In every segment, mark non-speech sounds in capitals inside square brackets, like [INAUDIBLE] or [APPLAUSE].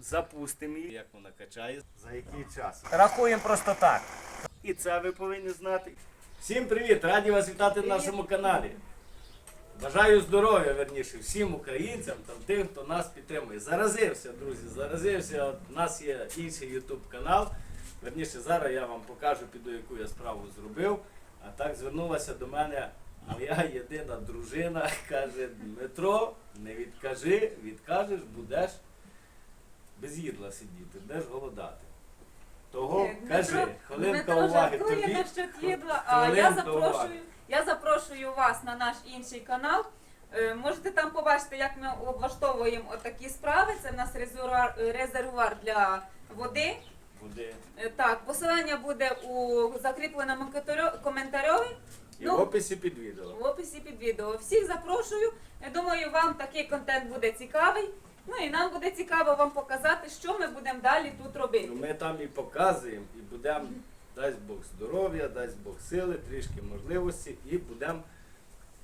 запустимо її, як вона качає, за який час. Рахуємо просто так. І це ви повинні знати. Всім привіт! Раді вас вітати на нашому каналі. Бажаю здоров'я, верніше, всім українцям та тим, хто нас підтримує. Заразився, друзі, заразився. От У нас є інший YouTube канал. Верніше, зараз я вам покажу, піду, яку я справу зробив. А так звернулася до мене моя єдина дружина. [LAUGHS] Каже, Дмитро, не відкажи, відкажеш, будеш без їдла сидіти, будеш голодати. Того Ні, кажи, Дмитро- хвилинка Дмитро уваги жартує тобі. насчет їдла, а я Хвилинка запрошую, уваги. я запрошую вас на наш інший канал. Е, Можете там побачити, як ми облаштовуємо отакі справи. Це в нас резервуар, резервуар для води. Буде. Е, Так, посилання буде у закріпленому коментарі І Ну, в описі під відео. в описі під відео. Всіх запрошую. Я думаю, вам такий контент буде цікавий. Ну і нам буде цікаво вам показати, що ми будемо далі тут робити. Ну, Ми там і показуємо, і будемо, дасть Бог здоров'я, дасть Бог сили, трішки можливості, і будемо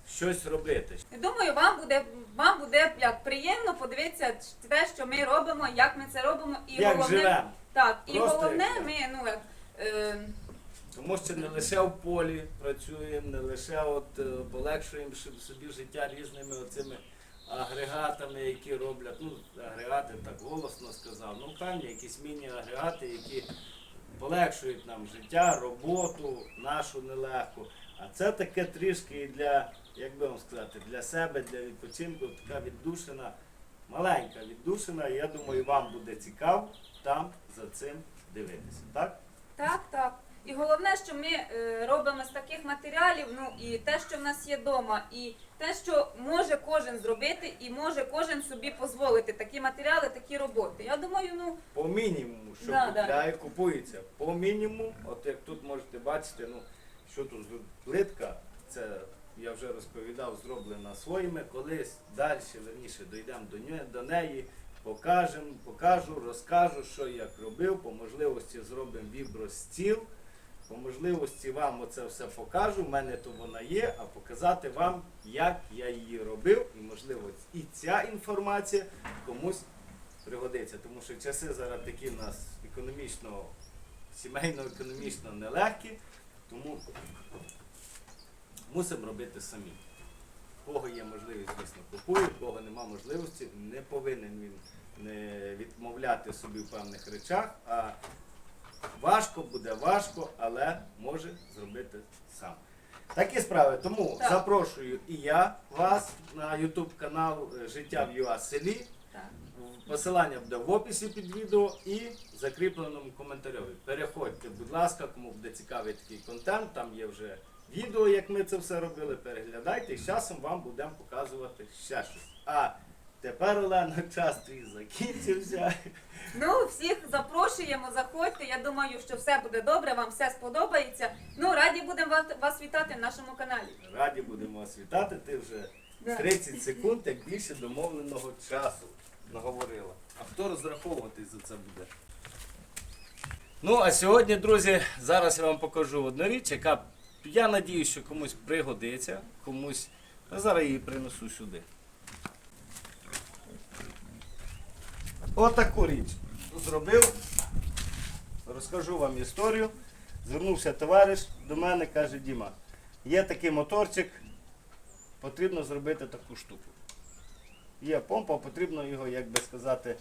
щось робити. Думаю, вам буде вам буде як приємно подивитися те, що ми робимо, як ми це робимо, і Як головне живемо. так, і Просто головне, як ми ну як е, Тому що не лише в полі працюємо, не лише от е, полегшуємо щоб собі життя різними оцими агрегатами, які роблять. Ну, агрегати так голосно сказав. Ну, певні якісь міні-агрегати, які полегшують нам життя, роботу нашу нелегку. А це таке трішки і для, як би вам сказати, для себе, для відпочинку, така віддушина, маленька віддушина. І я думаю, вам буде цікаво там за цим дивитися. Так? так, так. І головне, що ми е, робимо з таких матеріалів, ну і те, що в нас є вдома, і те, що може кожен зробити, і може кожен собі дозволити такі матеріали, такі роботи. Я думаю, ну По мінімуму, що Да, да. купується. По мінімуму, от як тут можете бачити, ну що тут плитка, це я вже розповідав, зроблена своїми. Колись далі, верніше, дійдемо до, нє- до неї, покажемо, покажу, розкажу, що я як робив. По можливості зробимо вібростіл. По можливості вам оце все покажу. У мене то вона є, а показати вам, як я її робив, і можливо і ця інформація комусь пригодиться. Тому що часи зараз такі в нас економічно, сімейно-економічно нелегкі, тому мусимо робити самі. Кого є можливість, звісно, купує, кого нема можливості, не повинен він не відмовляти собі в певних речах, а важко буде важко, але може зробити сам. Такі справи. Тому Так. запрошую і я вас на YouTube канал е, Життя в ЮА селі. так. Посилання буде в описі під відео і в закріпленому коментарі. Переходьте, будь ласка, кому буде цікавий такий контент, там є вже відео, як ми це все робили. Переглядайте і з часом вам будемо показувати ще щось. А тепер, Олена, час твій закінчився. Ну, всіх запрошуємо, заходьте. Я думаю, що все буде добре, вам все сподобається. Ну, раді будемо вас, вас вітати в нашому каналі. Раді будемо вас вітати. Ти вже Да. 30 секунд, як більше домовленого часу наговорила. А хто розраховуватись за це буде? Ну, а сьогодні, друзі, зараз я вам покажу одну річ, яка, я надіюсь, що комусь пригодиться, комусь. А зараз її принесу сюди. Отаку річ зробив. Розкажу вам історію. Звернувся товариш до мене, каже, Діма, є такий моторчик, потрібно зробити таку штуку. Є помпа, потрібно його, як би сказати,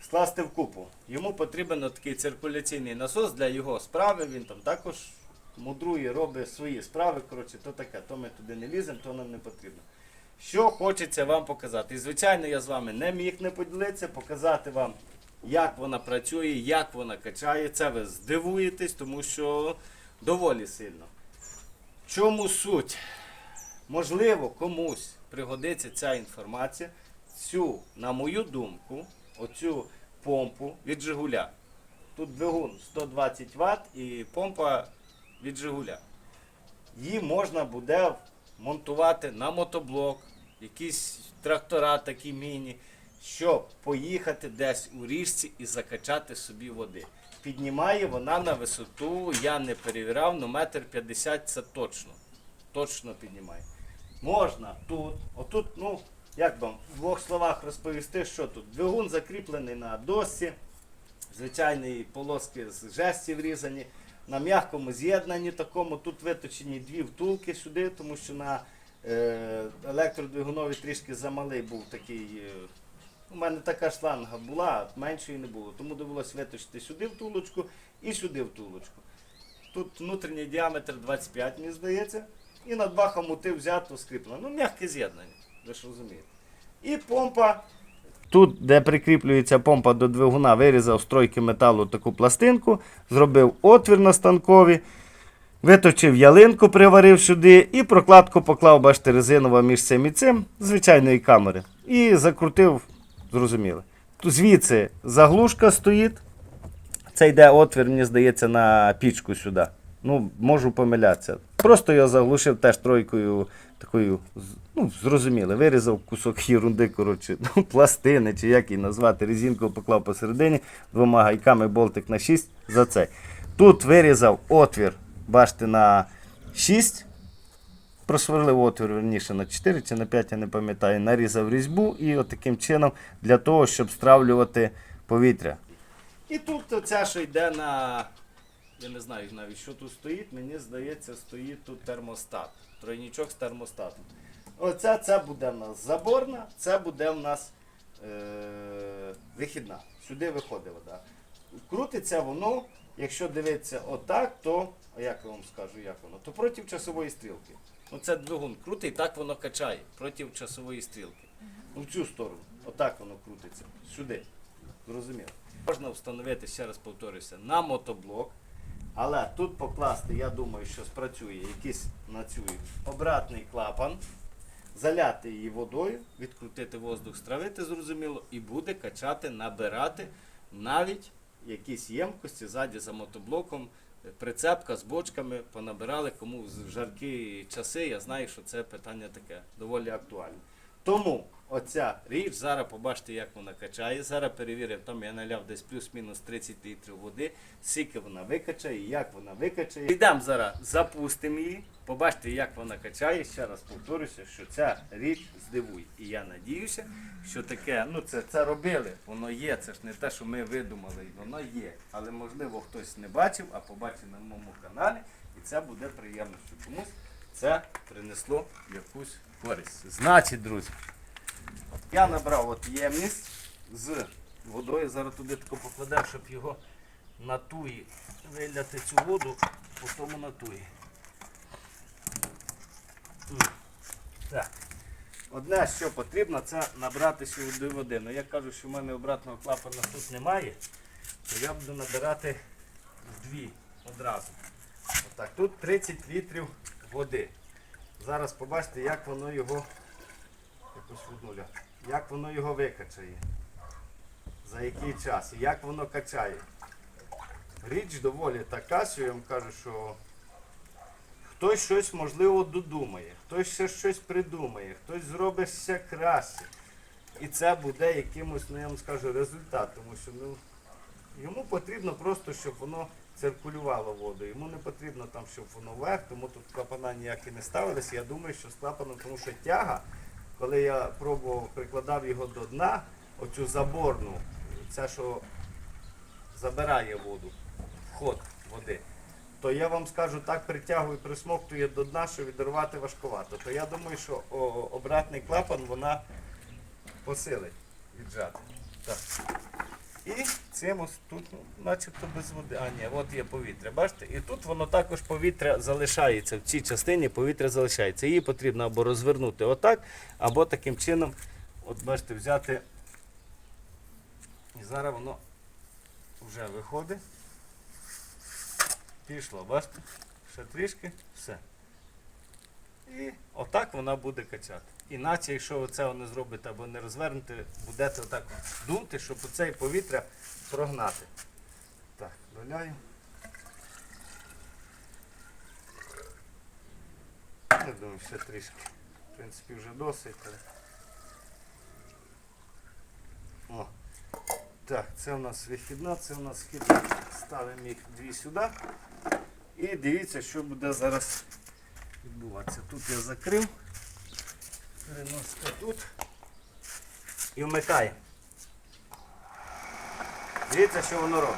скласти в купу. Йому потрібен такий циркуляційний насос для його справи. Він там також мудрує, робить свої справи. Коротше, то таке, то ми туди не ліземо, то нам не потрібно. Що хочеться вам показати. І звичайно, я з вами не міг не поділитися, показати вам, як вона працює, як вона качає. Це ви здивуєтесь, тому що доволі сильно. Чому суть? Можливо, комусь пригодиться ця інформація. Цю, на мою думку, оцю помпу від Жигуля. Тут двигун 120 Вт і помпа від Жигуля. Її можна буде монтувати на мотоблок, якісь трактора такі міні, щоб поїхати десь у річці і закачати собі води. Піднімає вона на висоту, я не перевіряв, але метр 50 це точно. Точно піднімає. Можна тут, отут, ну, як вам в двох словах розповісти, що тут? Двигун закріплений на досці, звичайні полоски з жестів різані, на м'якому з'єднанні такому. Тут виточені дві втулки сюди, тому що на е, електродвигунові трішки замалий був такий. Е, у мене така шланга була, меншої не було. Тому довелося виточити сюди втулочку і сюди втулочку. Тут внутрішній діаметр 25, мені здається. І на два хомути взято скріплено. Ну, м'яке з'єднання, ви ж розумієте. І помпа. Тут, де прикріплюється помпа до двигуна, вирізав стройки металу таку пластинку, зробив отвір на станкові, виточив ялинку, приварив сюди і прокладку поклав, бачите, резинова між цим і цим, звичайної камери. І закрутив, зрозуміло. Звідси заглушка стоїть. Це йде отвір, мені здається, на пічку сюди. Ну, можу помилятися. Просто його заглушив теж тройкою такою, ну, зрозуміло, вирізав кусок [LAUGHS] єрунди, коротше, ну, пластини, чи як її назвати, резинку поклав посередині, двома гайками болтик на 6 за цей. Тут вирізав отвір, бачите, на 6. Просверлив отвір верніше на 4 чи на 5, я не пам'ятаю, нарізав різьбу і от таким чином для того, щоб стравлювати повітря. І тут оця, що йде на. Я не знаю навіть, що тут стоїть. Мені здається, стоїть тут термостат. Тройнічок з термостатом. Оця це буде в нас заборна, це буде в нас е- вихідна. Сюди виходить вода. Крутиться воно, якщо дивитися отак, то, як я вам скажу, як воно, то проти часової стрілки. Ну це двигун крутий, так воно качає проти часової стрілки. Ну, в цю сторону. Отак воно крутиться. Сюди. Зрозуміло. Можна встановити, ще раз повторюся, на мотоблок. Але тут покласти, я думаю, що спрацює якийсь на цю обратний клапан, заляти її водою, відкрутити воздух, стравити, зрозуміло, і буде качати, набирати навіть якісь ємкості ззаді за мотоблоком. Прицепка з бочками понабирали, кому в жаркі часи. Я знаю, що це питання таке доволі актуальне. Тому оця річ, зараз побачите, як вона качає. Зараз перевірив, там я наляв десь плюс-мінус 30 літрів води, скільки вона викачає, як вона викачає. Йдемо зараз, запустимо її, побачите, як вона качає. Ще раз повторюся, що ця річ здивує. І я надіюся, що таке, ну це, це робили, воно є, це ж не те, що ми видумали, воно є. Але можливо хтось не бачив, а побачив на моєму каналі, і це буде приємно, що комусь це принесло якусь користь. Значить, друзі, я набрав от ємність з водою. Зараз туди тако покладав, щоб його на туї виляти цю воду, потім на туї. Так. Одне, що потрібно, це набрати сюди води. Ну я кажу, що в мене обратного клапана тут немає, то я буду набирати дві одразу. Отак. Тут 30 літрів води. Зараз побачите, як воно його нуля. Як воно його викачає. За який час і як воно качає. Річ доволі така, що я вам кажу, що хтось щось можливо додумає, хтось ще щось придумає, хтось зробить ще краще. І це буде якимось, ну я вам скажу, результат, тому що ну, йому потрібно просто, щоб воно циркулювало воду. Йому не потрібно там, щоб воно вверх, тому тут клапана ніякі не ставились. Я думаю, що з клапаном, тому що тяга, коли я пробував, прикладав його до дна, оцю заборну, це що забирає воду, вход води, то я вам скажу, так притягує, присмоктує до дна, що відривати важкувато. То я думаю, що о, обратний клапан вона посилить віджати. Так. І цим ось тут, ну, начебто без води. А, ні, от є повітря. Бачите? І тут воно також повітря залишається. В цій частині повітря залишається. Її потрібно або розвернути отак, або таким чином, от бачите, взяти. І зараз воно вже виходить. Пішло, бачите? Ще трішки, все. І отак вона буде качати. Іначе, якщо ви цього не зробите або не розвернете, будете отак дунти, щоб оцей повітря прогнати. Так, доляю. Я думаю, ще трішки. В принципі, вже досить. О. Так, це у нас вихідна, це у нас вхідна. Ставимо їх дві сюди. І дивіться, що буде зараз відбуватися. Тут я закрив. Переносите тут. і вмикаємо. Дивіться, що воно робить.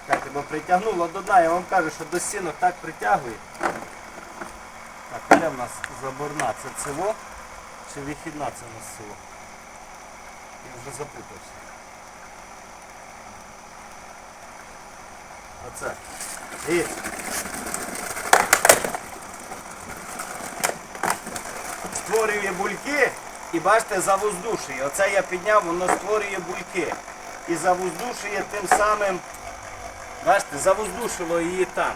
Чекайте, бо притягнуло до дна, я вам кажу, що до стінок так притягує. Так, де в нас заборна? Це циво чи вихідна це у нас циво? Я вже запутався. Оце. І створює бульки і бачите, завоздушує. Оце я підняв, воно створює бульки. І завоздушує тим самим, бачите, завоздушило її там.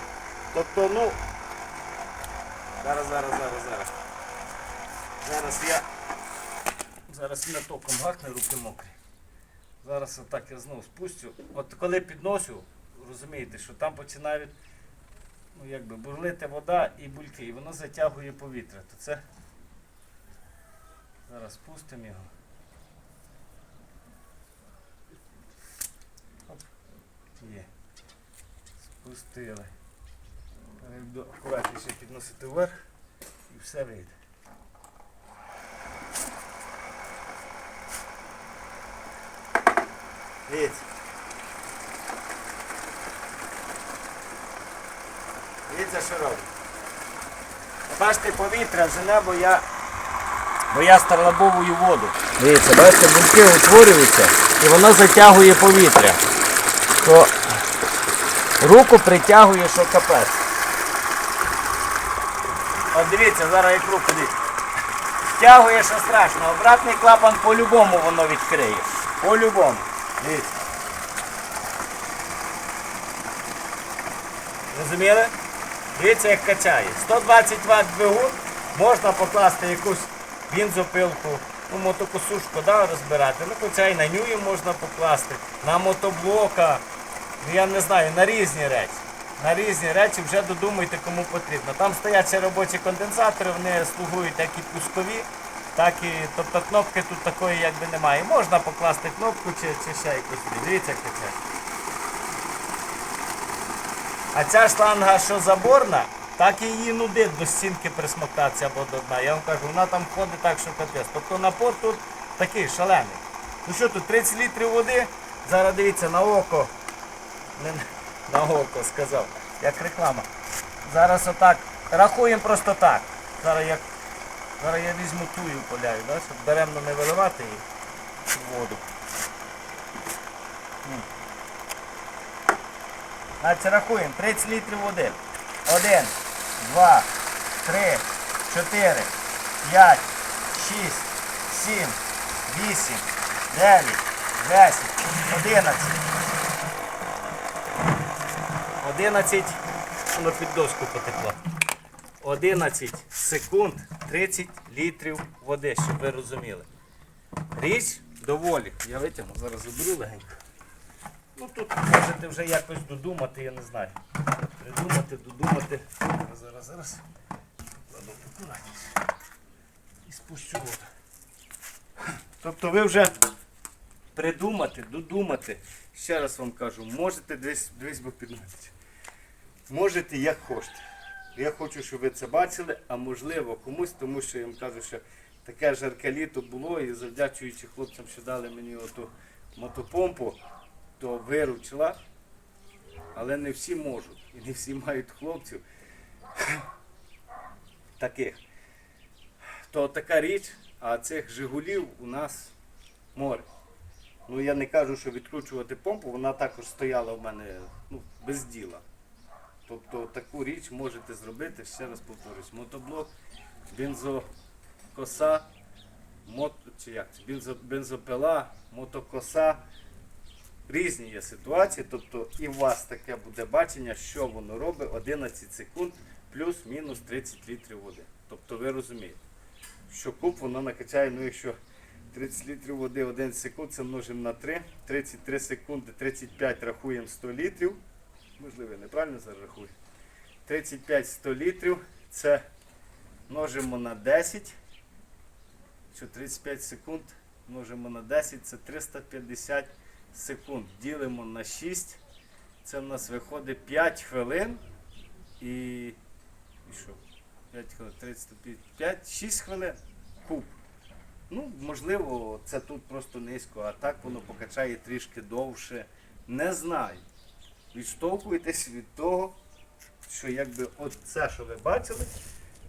Тобто, ну, зараз, зараз, зараз, зараз. Зараз я зараз я током гахне, руки мокрі. Зараз отак я знову спустю. От коли підносю, розумієте, що там починають ну, якби, бурлити вода і бульки, і воно затягує повітря. То це зараз спустимо його. Оп. Є. Спустили. Акуратніше підносити вверх і все вийде. Дивіться. Дивіться, що робить. Бачите, повітря жене, бо я, бо я старлабовую воду. Дивіться, бачите, бунки утворюються і воно затягує повітря. То руку притягує, що капець. От дивіться, зараз як руку дивіться. Втягує, що страшно. Обратний клапан по-любому воно відкриє. По-любому. Дивіться. Розуміли? Дивіться, як качає. 120 Вт двигун, можна покласти якусь бензопилку, ну, мотокосушку да, розбирати. Ну, хоча і на нюї можна покласти, на мотоблока, ну я не знаю, на різні речі. На різні речі вже додумайте, кому потрібно. Там стоять ще робочі конденсатори, вони слугують як і пускові, так і тобто кнопки тут такої якби немає. Можна покласти кнопку чи, чи ще якусь. Дивіться, як качає. А ця шланга, що заборна, так і її нудить до стінки присмоктатися або до дна. Я вам кажу, вона там ходить так, що капець. Тобто напор тут такий шалений. Ну що тут, 30 літрів води, зараз дивіться на око. Не на око сказав, як реклама. Зараз отак. Рахуємо просто так. Зараз як. Зараз я візьму тую поляю, да, щоб даремно не виливати її в воду. Значить, рахуємо. 30 літрів води. 1, 2, 3, 4, 5, 6, 7, 8, 9, 10, 11. 11, воно під доску потекло. 11 секунд 30 літрів води, щоб ви розуміли. Річ доволі. Я витягну, зараз заберу легенько. Ну тут можете вже якось додумати, я не знаю. Придумати, додумати. Зараз, зараз, зараз. Кладу акуратніше. І спущу воду. Тобто ви вже придумати, додумати. Ще раз вам кажу, можете десь, десь би піднятися. Можете як хочете. Я хочу, щоб ви це бачили, а можливо комусь, тому що я вам кажу, що таке жарке літо було і завдячуючи хлопцям, що дали мені оту мотопомпу, то виручила, але не всі можуть і не всі мають хлопців таких. То така річ, а цих Жигулів у нас море. Ну я не кажу, що відкручувати помпу, вона також стояла в мене ну, без діла. Тобто таку річ можете зробити, ще раз повторюсь, мотоблок, бензокоса, мот, чи як це, бензо, бензопила, мотокоса. Різні є ситуації, тобто і у вас таке буде бачення, що воно робить 11 секунд плюс-мінус 30 літрів води. Тобто ви розумієте, що куб воно накачає, ну якщо 30 літрів води 1 секунд, це множимо на 3, 33 секунди, 35 рахуємо 100 літрів. Можливо, я неправильно зараз рахую. 35 100 літрів. Це множимо на 10. Що 35 секунд множимо на 10, це 350 секунд. Ділимо на 6. Це в нас виходить 5 хвилин. І, і що? 5 хвилин, 35, 6 хвилин. Куб. Ну, можливо, це тут просто низько, а так воно покачає трішки довше. Не знаю. Відштовхуйтесь від того, що якби от це, що ви бачили,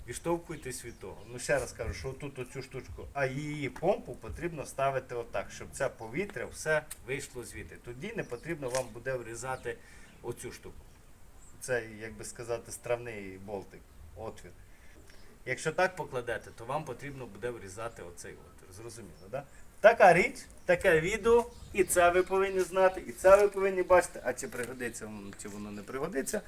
відштовхуйтесь від того. Ну ще раз кажу, що тут оцю штучку, а її помпу потрібно ставити отак, щоб це повітря все вийшло звідти. Тоді не потрібно вам буде врізати оцю штуку. Це, як би сказати, стравний болтик, отвір. Якщо так покладете, то вам потрібно буде врізати оцей отвір. Зрозуміло, так? Да? Така річ, таке відео, і це ви повинні знати, і це ви повинні бачити. А чи пригодиться воно, чи воно не пригодиться,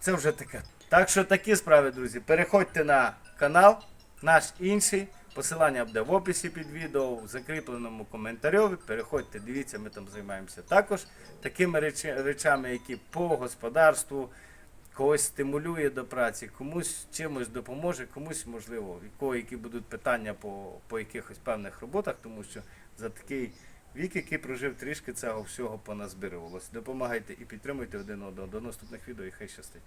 це вже таке. Так що такі справи, друзі. Переходьте на канал, наш інший. Посилання буде в описі під відео, в закріпленому коментарі. Переходьте, дивіться, ми там займаємося також такими речами, які по господарству, когось стимулює до праці, комусь чимось допоможе, комусь можливо, які будуть питання по, по якихось певних роботах, тому що за такий вік, який прожив трішки цього всього поназбирувалось. Допомагайте і підтримуйте один одного. До наступних відео і хай щастить.